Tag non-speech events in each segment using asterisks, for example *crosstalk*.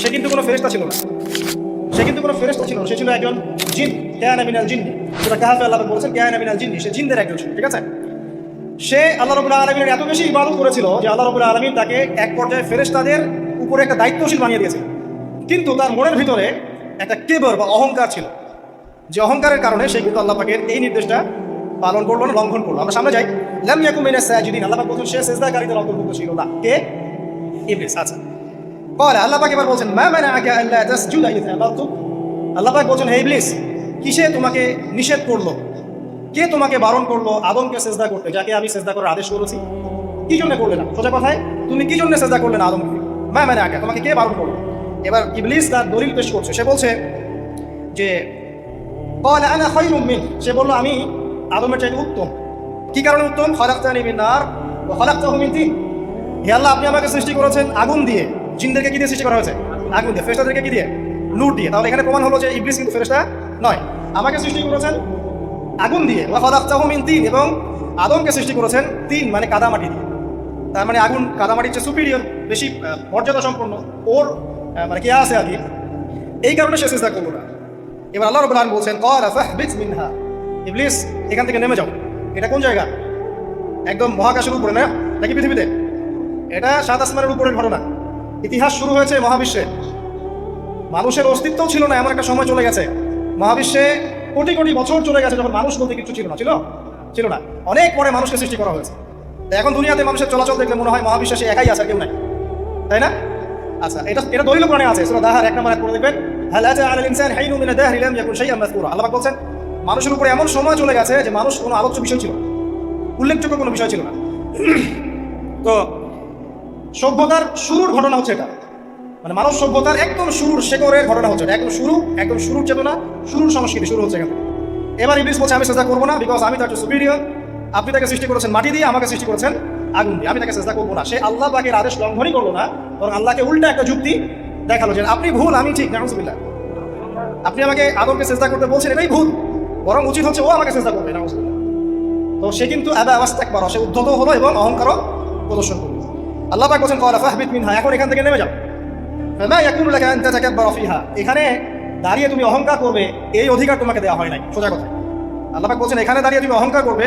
সে কিন্তু কোনো ফেরেশতা ছিল না। সে কিন্তু কোনো ফেরেশতা ছিল সে ছিল একজন জিন যেটা কাহাফে আল্লাহ বলেছেন সে একজন ছিল, ঠিক আছে? সে আল্লাহ আলমীর এত বেশি ইবাদত করেছিল যে আল্লাহ তাকে এক পর্যায়ে ফেরেশতাদের উপরে একটা দায়িত্বশীল বানিয়ে দিয়েছে। কিন্তু তার মনের ভিতরে একটা কেবর বা অহংকার ছিল। যে অহংকারের কারণে সে কিন্তু আল্লাহ পাকের এই নির্দেশটা পালন করল না, লঙ্ঘন করল। আমরা সামনে যাই। লাম ইয়াকুম মিনাস আল্লাহ পাক বলছেন, সে সেজদাকারীদের অন্তর্ভুক্ত ছিল না। কে? ইবলিস আচ্ছা। কল আল্লাহ পাক এবার বলছেন, মা মানে আগে আল্লাহ তাসজুদ আল্লাহ পাক বলছেন, হে ইবলিস, কিসে তোমাকে নিষেধ করল? কে তোমাকে বারণ করল? আদমকে সেজদা করতে? যাকে আমি সেজদা করার আদেশ করেছি। কি জন্য করলে না সোজা কথায়, তুমি কি জন্য সেজদা করলে না আদমকে? মা মানে আগে তোমাকে কে বারণ করল? এবার ইবলিস তার দলিল পেশ করছে। সে বলছে যে, কল আনা হয় মিন। সে বলল, আমি আদমের চাইতে উত্তম। কি কারণে উত্তম? হলাক্তা নিমিন আর হলাক্তা হুমিন দিন হে আল্লাহ, আপনি আমাকে সৃষ্টি করেছেন আগুন দিয়ে। জিনদেরকে কি দিয়ে সৃষ্টি করা হয়েছে? আগুন দিয়ে। ফেরেশতাদেরকে কি দিয়ে? নূর দিয়ে। তাহলে এখানে প্রমাণ হলো যে ইবলিস কিন্তু ফেরেশতা নয়। আমাকে সৃষ্টি করেছেন আগুন দিয়ে। ওয়া খলাক্তাহু মিন তিন এবং আদমকে সৃষ্টি করেছেন তিন মানে কাদামাটি দিয়ে। তার মানে আগুন, কাদামাটির চেয়ে সুপিরিয়র বেশি মর্যাদা সম্পন্ন ওর মানে কে আছে আগে? এই কারণে সে চেষ্টা করব না। এবার আল্লাহ রবুল আলম বলছেন করা ফাহবিজ মিনহা। ইবলিস, এখান থেকে নেমে যাও। এটা কোন জায়গা? একদম মহাকাশের উপরে, না? নাকি পৃথিবীতে? এটা সাত আসমানের উপরের ঘটনা। ইতিহাস শুরু হয়েছে মহাবিশ্বে। মানুষের অস্তিত্বও ছিল না, এমন একটা সময় চলে গেছে। মহাবিশ্বে কোটি কোটি বছর চলে গেছে যখন মানুষ বলতে কিছু ছিল না, ছিল? ছিল না। অনেক পরে মানুষকে সৃষ্টি করা হয়েছে। এখন দুনিয়াতে মানুষের চলাচল দেখলে মনে হয় মহাবিশ্বে সে একাই আছে কেউ নাই। তাই না? আচ্ছা এটা এটা দলিল কোরআনে আছে, সূরা দাহার এক নম্বর করে দেখবেন। আল্লাহ বলছেন, মানুষের উপরে এমন সময় চলে গেছে যে মানুষ কোনো আলোচ্য বিষয় ছিল উল্লেখযোগ্য কোনো বিষয় ছিল না। তো সভ্যতার শুরুর ঘটনা হচ্ছে এটা। মানে মানব সভ্যতার একদম শুরুর শেকরের ঘটনা হচ্ছে একদম শুরু, একদম শুরুর চেতনা, শুরুর সংস্কৃতি শুরু হচ্ছে এখানে। এবার ইবলিস বলছে, আমি চেষ্টা করব না বিকজ আমি তার সুপিরিয়র আপনি তাকে সৃষ্টি করেছেন মাটি দিয়ে, আমাকে সৃষ্টি করেছেন আগুন দিয়ে। আমি তাকে চেষ্টা করব না। সে আল্লাহ পাকের আদেশ লঙ্ঘনই করল না, বরং আল্লাহকে উল্টা একটা যুক্তি দেখাল যে আপনি ভুল, আমি ঠিক, নাউজুবিল্লাহ। আপনি আমাকে আদমকে চেষ্টা করতে বলছেন, এটাই ভুল। বরং উচিত হচ্ছে ও আমাকে চেষ্টা করবে, নাউজুবিল্লাহ। তো সে কিন্তু আদা আওয়াজ ত্যাগ সে উদ্ধত হলো এবং অহংকারও প্রদর্শন করল। আল্লাহ পাক বলছেন, কলা ফাহবিদ মিনহা এখন এখান থেকে নেমে যাও। ফামা ইয়াকুনু লাকা আন তাতাকাব্বারা ফিহা। এখানে দাঁড়িয়ে তুমি অহংকার করবে, এই অধিকার তোমাকে দেওয়া হয় নাই, সোজা কথা। আল্লাহ পাক বলছেন, এখানে দাঁড়িয়ে তুমি অহংকার করবে,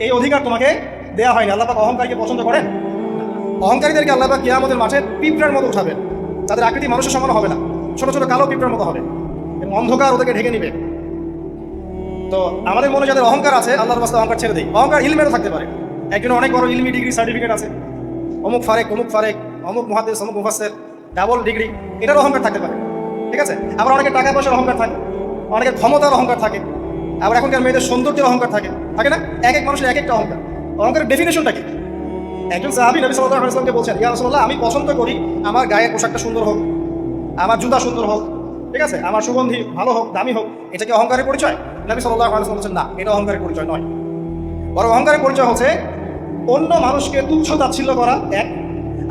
এই অধিকার তোমাকে দেওয়া হয়নি আল্লাহ পাক অহংকারকে পছন্দ করেন? অহংকারীদেরকে আল্লাহ পাক কিয়ামতের মাঠে পিঁপড়ার মতো উঠাবেন। তাদের আকৃতি মানুষের সমান হবে না। ছোট ছোট, কালো পিঁপড়ার মতো হবে। এবং অন্ধকার ওদেরকে ঢেকে নিবে। তো আমাদের মনে যাদের অহংকার আছে, আল্লাহর বাস্তে অহংকার ছেড়ে দেয় অহংকার ইলমেরও থাকতে পারে। একজন অনেক বড় ইলমি ডিগ্রি সার্টিফিকেট আছে। অমুক ফারেক অমুক ফারেক, অমুক মহাদেশ, অমুক মুফাসের ডাবল ডিগ্রি এটার অহংকার থাকতে পারে, ঠিক আছে? আবার অনেকের টাকা পয়সার অহংকার থাকে, অনেকের ক্ষমতার অহংকার থাকে, আবার এখনকার মেয়েদের সৌন্দর্যের অহংকার থাকে থাকে না? এক এক মানুষের এক একটা অহংকার, অহংকারের ডেফিনেশনটা কি? একজন সাহাবি নবী সাল্লাহ আলাইসলামকে বলছেন, ইয়া রাসূলুল্লাহ, আমি পছন্দ করি আমার গায়ের পোশাকটা সুন্দর হোক, আমার জুতা সুন্দর হোক, ঠিক আছে? আমার সুগন্ধি ভালো হোক, দামি হোক, এটা কি অহংকারের পরিচয়? নবী সাল্লাহ আলাইসলাম বলছেন, না, এটা অহংকারের পরিচয় নয়। বরং অহংকারের পরিচয় হচ্ছে অন্য মানুষকে তুচ্ছ তাচ্ছিল্য করা এক,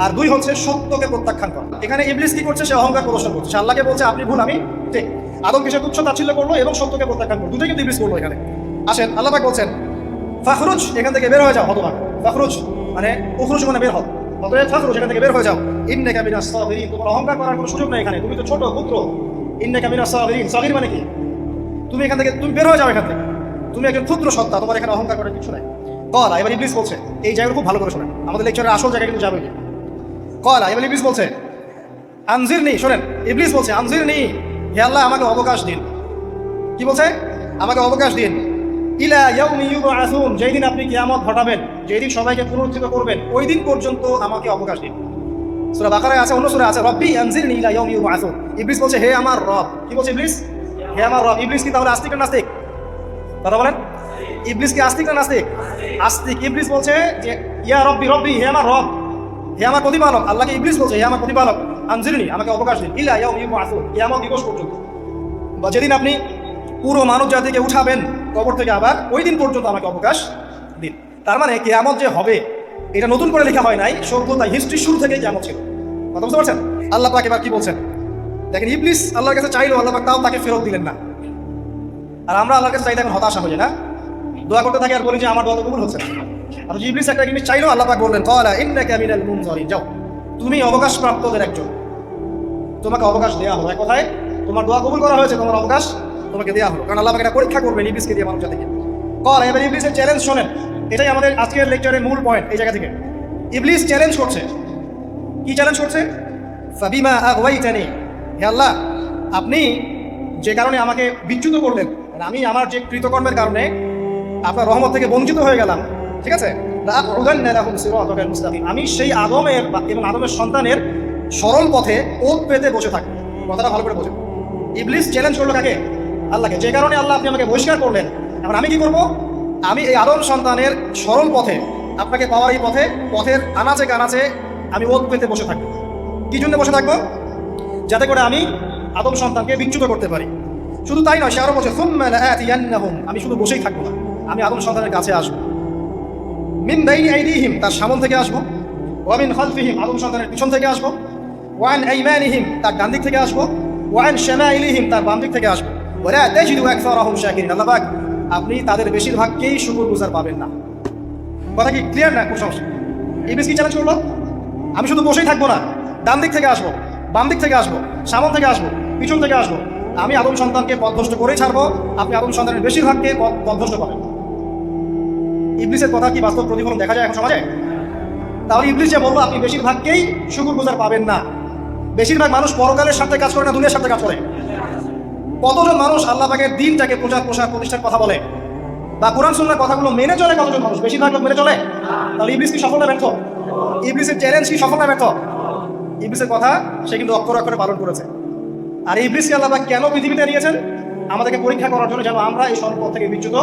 আর দুই হচ্ছে সত্যকে প্রত্যাখ্যান করা। এখানে ইবলিস কি করছে? সে অহংকার প্রদর্শন করছে। সে আল্লাহকে বলছে, আপনি ভুল, আমি ঠিক। আদমকে সে তুচ্ছ তাচ্ছিল্য করল এবং সত্যকে প্রত্যাখ্যান করল? দুটোই কিন্তু ইবলিস করল এখানে। আসেন, আল্লাহ পাক বলছেন, ফাখরুজ, এখান থেকে বের হয়ে যাও হতবাক ফাখরুজ মানে উখরুজ মানে বের হও। অতএব ফাখরুজ, এখান থেকে বের হয়ে যাও। ইন্নে কামিনা সাগিরিন, তোমার অহংকার করার কোনো সুযোগ নেই এখানে। তুমি তো ছোট, পুত্র। ইন্নে কামিনা সাগিরিন, সাগির মানে কি? তুমি এখান থেকে, তুমি বের হয়ে যাও এখান থেকে। তুমি একজন ক্ষুদ্র সত্তা, তোমার এখানে অহংকার করার কিছু নাই। কলা, এবার ইবলিস বলছে, এই জায়গাটা খুব ভালো করে শোনেন। আমাদের লেকচারের আসল জায়গা কিন্তু যাবে কলা, এবার ইবলিস বলছে আনজির নেই শোনেন, ইবলিস বলছে আনজির নেই হে আল্লাহ, আমাকে অবকাশ দিন। কি বলছে? আমাকে অবকাশ দিন। ইলা ইউবআসুন যেই দিন আপনি কিয়ামত ঘটাবেন, যেই দিন সবাইকে পুনরুত্থিত করবেন, ওই দিন পর্যন্ত আমাকে অবকাশ দিন। সূরা বাকারায় আছে, অন্য সূরা আছে, রব্বি আনজিরনি ইলা ইয়াউমি ইউবআসুন ইবলিস বলছে, হে আমার রব কি বলছে ইবলিস? হে আমার রব ইবলিস কি তাহলে আস্তিক নাস্তিক? কথা বলেন ইবলিস কি আস্তিক না নাস্তিক? আস্তিক। ইবলিস বলছে যে, ইয়া রব্বি রব্বি, হে আমার রব, হে আমার প্রতিপালক। আল্লাহকে ইবলিস বলছে, হে আমার প্রতিপালক, আনজিরনি, আমাকে অবকাশ দিন। ইলা ইয়াউমি ইউবআসুন কিয়ামত দিবস পর্যন্ত। বা যেদিন আপনি পুরো মানব জাতিকে উঠাবেন, কবর থেকে আবার ওই দিন পর্যন্ত আমাকে অবকাশ দিন। তার মানে কেয়ামত যে হবে, এটা নতুন করে লেখা হয় নাই, সভ্যতা হিস্ট্রি শুরু থেকে কেমন ছিল। কথা বুঝতে পারছেন? আল্লাহ পাক এবার কি বলছেন? দেখেন, ইবলিস আল্লাহর কাছে চাইলো আল্লাহ পাক তাও তাকে ফেরত দিলেন না। আর আমরা আল্লাহর কাছে চাইতে এখন হতাশা হয়ে না দোয়া করতে থাকি আর বলি যে আমার দোয়া কবুল হচ্ছে না। আর ইবলিস একটা জিনিস চাইলো, আল্লাহ পাক বললেন, কলা ইন্নাকা মিনাল মুনজারিন। যাও, তুমি অবকাশ প্রাপ্তদের একজন। তোমাকে অবকাশ দেওয়া হলো। এক কথায়, তোমার দোয়া কবুল করা হয়েছে, তোমার অবকাশ তোমাকে দেওয়া হলো। কারণ আল্লাহ এটা পরীক্ষা করবেন ইবলিসকে দিয়ে মানুষ থেকে কর এবার ইবলিসের চ্যালেঞ্জ শোনেন। এটাই আমাদের আজকের লেকচারের মূল পয়েন্ট এই জায়গা থেকে। ইবলিস চ্যালেঞ্জ করছে। কি চ্যালেঞ্জ করছে? ফাবিমা আগওয়াইতানি। হে আল্লাহ, আপনি যে কারণে আমাকে বিচ্যুত করলেন আমি আমার যে কৃতকর্মের কারণে আপনার রহমত থেকে বঞ্চিত হয়ে গেলাম ঠিক আছে। আমি সেই আদমের এবং আদমের সন্তানের সরল পথে ওত পেতে বসে থাকব। কথাটা ভালো করে বোঝেন। ইবলিস চ্যালেঞ্জ করল কাকে? আল্লাহকে। যে কারণে আল্লাহ আপনি আমাকে বহিষ্কার করলেন। এখন আমি কি করব? আমি এই আদম সন্তানের সরল পথে আপনাকে পাওয়ার এই পথে পথের আনাচে কানাচে আমি ওত পেতে বসে থাকব। কি জন্য বসে থাকব? যাতে করে আমি আদম সন্তানকে বিচ্যুত করতে পারি। শুধু তাই নয় সে আরও বলছে "সুম্মা লাআতিয়ান্নাহুম", আমি শুধু বসেই থাকব না। আমি আদম সন্তানের কাছে আসব। মিন বাইনি আইদিহিম, তার সামন থেকে আসব। ওয়া মিন খালফিহিম, আদম সন্তানের পিছন থেকে আসব। ওয়ান আইমানিহিম, তার ডান দিক থেকে আসব। ওয়ান শামাইলিহিম, তার বাম দিক থেকে আসব। ওয়া তাজিদু আকসারাহুম শাকিরিন। আল্লাহ পাক, আপনি তাদের বেশিরভাগকেই শুকরগুজার পাবেন না। কথা কি ক্লিয়ার না? কোন সমস্যা। কি চ্যালেঞ্জ করল? আমি শুধু বসেই থাকব না। ডান দিক থেকে আসব, বাম দিক থেকে আসব সামন থেকে আসব, পিছন থেকে আসব। আমি আদম সন্তানকে পথভ্রষ্ট করেই ছাড়বো। আপনি আদম সন্তানের বেশিরভাগকে পথভ্রষ্ট পাবেন। ইবলিসের কথা কি বাস্তব প্রতিফলন দেখা যায় এখন সমাজে? তাহলে ইবলিস যে বলব আপনি বেশিরভাগকেই শুকুর গুজার পাবেন না। বেশিরভাগ মানুষ পরকালের সাথে কাজ করে না, দুনিয়ার সাথে কাজ করে। কতজন মানুষ আল্লাহ পাকের দিনটাকে প্রচার প্রসার প্রতিষ্ঠার কথা বলে? বা কোরআন সুন্নার কথাগুলো মেনে চলে কতজন মানুষ? বেশিরভাগ লোক মেনে চলে? তাহলে ইবলিস কি সফল না ব্যর্থ? ইবলিসের চ্যালেঞ্জ কি সফল না ব্যর্থ? ইবলিসের কথা সে কিন্তু অক্ষর অক্ষরে পালন করেছে। আর ইবলিসকে আল্লাহ কেন পৃথিবীতে নিয়েছেন আমাদেরকে পরীক্ষা করার জন্য যেন আমরা এই সর্ব থেকে বিচ্যুত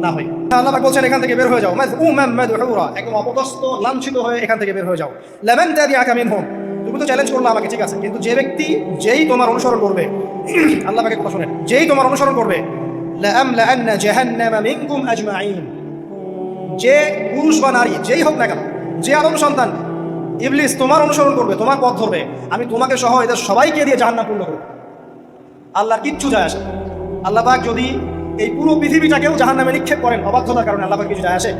না হই। আল্লাহ পাক বলছেন, এখান থেকে বের হয়ে যাও। একদম অপদস্থ, লাঞ্ছিত হয়ে এখান থেকে বের হয়ে যাও। লেমন তাদি আকামিন হোম তুমি তো চ্যালেঞ্জ করল আমাকে, ঠিক আছে। কিন্তু যে ব্যক্তি যেই তোমার অনুসরণ করবে, *clears throat* আল্লাহ পাকের কথা শুনেন যেই তোমার অনুসরণ করবে যে পুরুষ বা নারী, যেই হোক না কেন, যে আদম সন্তান, ইবলিস তোমার অনুসরণ করবে, তোমার পথ ধরবে, আমি তোমাকে সহ এদের সবাইকে দিয়ে জাহান্নাম পূর্ণ করব। আল্লাহর কিচ্ছু যায় আসে। আল্লাহ পাক যদি এই পুরো পৃথিবীটাকেও জাহান্নামে নিক্ষেপ করেন অবাধ্যতার কারণে আল্লাহ কিছু যায় আসে।